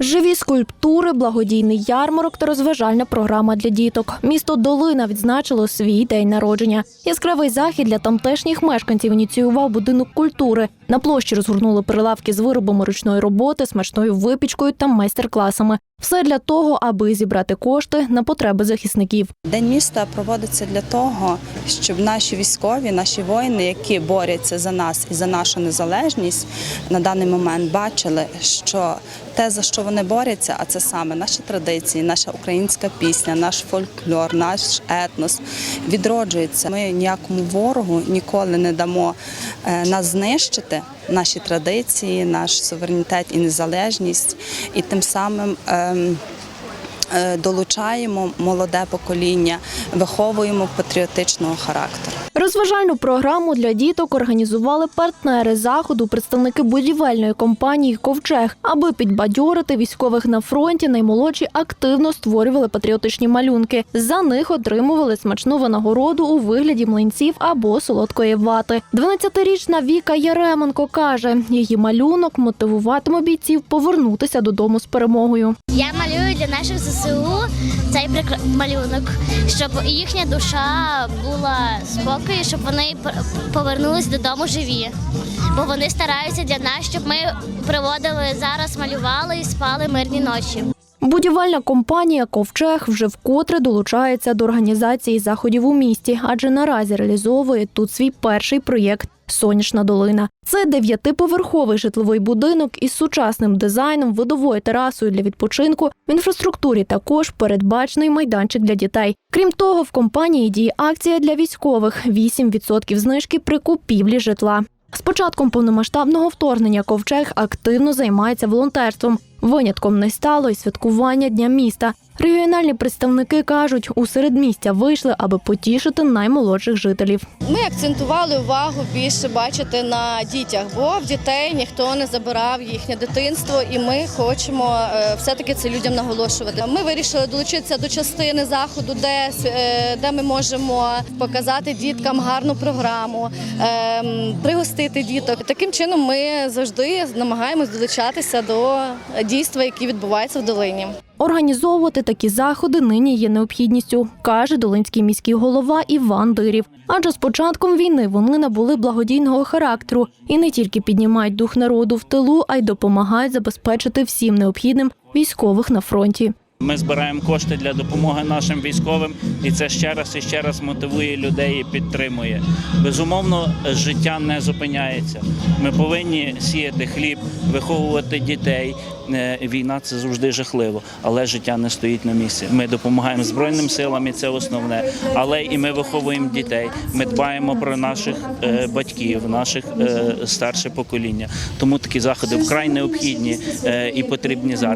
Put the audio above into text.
Живі скульптури, благодійний ярмарок та розважальна програма для діток. Місто Долина відзначило свій день народження. Яскравий захід для тамтешніх мешканців ініціював будинок культури. На площі розгорнули прилавки з виробами ручної роботи, смачною випічкою та майстер-класами. Все для того, аби зібрати кошти на потреби захисників. День міста проводиться для того, щоб наші військові, наші воїни, які борються за нас і за нашу незалежність, на даний момент бачили, що те, за що вони борються, а це саме наші традиції, наша українська пісня, наш фольклор, наш етнос відроджується. Ми ніякому ворогу ніколи не дамо нас знищити. Наші традиції, наш суверенітет і незалежність, і тим самим ем, е, долучаємо молоде покоління, виховуємо патріотичного характеру. Розважальну програму для діток організували партнери заходу, представники будівельної компанії Ковчег. Аби підбадьорити військових на фронті, наймолодші активно створювали патріотичні малюнки. За них отримували смачну винагороду у вигляді млинців або солодкої вати. 12-річна Віка Яременко каже, її малюнок мотивуватиме бійців повернутися додому з перемогою. Я малюю для наших ЗСУ цей малюнок, щоб їхня душа була спокою, щоб вони повернулись додому живі. Бо вони стараються для нас, щоб ми проводили зараз, малювали і спали мирні ночі. Будівельна компанія Ковчег вже вкотре долучається до організації заходів у місті, адже наразі реалізовує тут свій перший проєкт Сонячна долина. Це дев'ятиповерховий житловий будинок із сучасним дизайном, видовою терасою для відпочинку. В інфраструктурі також передбачений майданчик для дітей. Крім того, в компанії діє акція для військових 8% знижки при купівлі житла. З початком повномасштабного вторгнення Ковчег активно займається волонтерством. Винятком не стало й святкування Дня міста. Регіональні представники кажуть, у середмістя вийшли, аби потішити наймолодших жителів. Ми акцентували увагу більше бачити на дітях, бо в дітей ніхто не забирав їхнє дитинство, і ми хочемо е, все-таки це людям наголошувати. Ми вирішили долучитися до частини заходу, де, е, де ми можемо показати діткам гарну програму, ем, пригостити діток. Таким чином ми завжди намагаємось долучатися до дійства, які відбуваються в долині. Організовувати такі заходи нині є необхідністю, каже долинський міський голова Іван Дирів. Адже з початком війни вони набули благодійного характеру і не тільки піднімають дух народу в тилу, а й допомагають забезпечити всім необхідним військових на фронті. Ми збираємо кошти для допомоги нашим військовим, і це ще раз і ще раз мотивує людей і підтримує. Безумовно, життя не зупиняється. Ми повинні сіяти хліб, виховувати дітей. Е, Війна це завжди жахливо, але життя не стоїть на місці. Ми допомагаємо збройним силам, і це основне. Але і ми виховуємо дітей. Ми дбаємо про наших е, батьків, наших е, старше покоління. Тому такі заходи вкрай необхідні і потрібні зараз.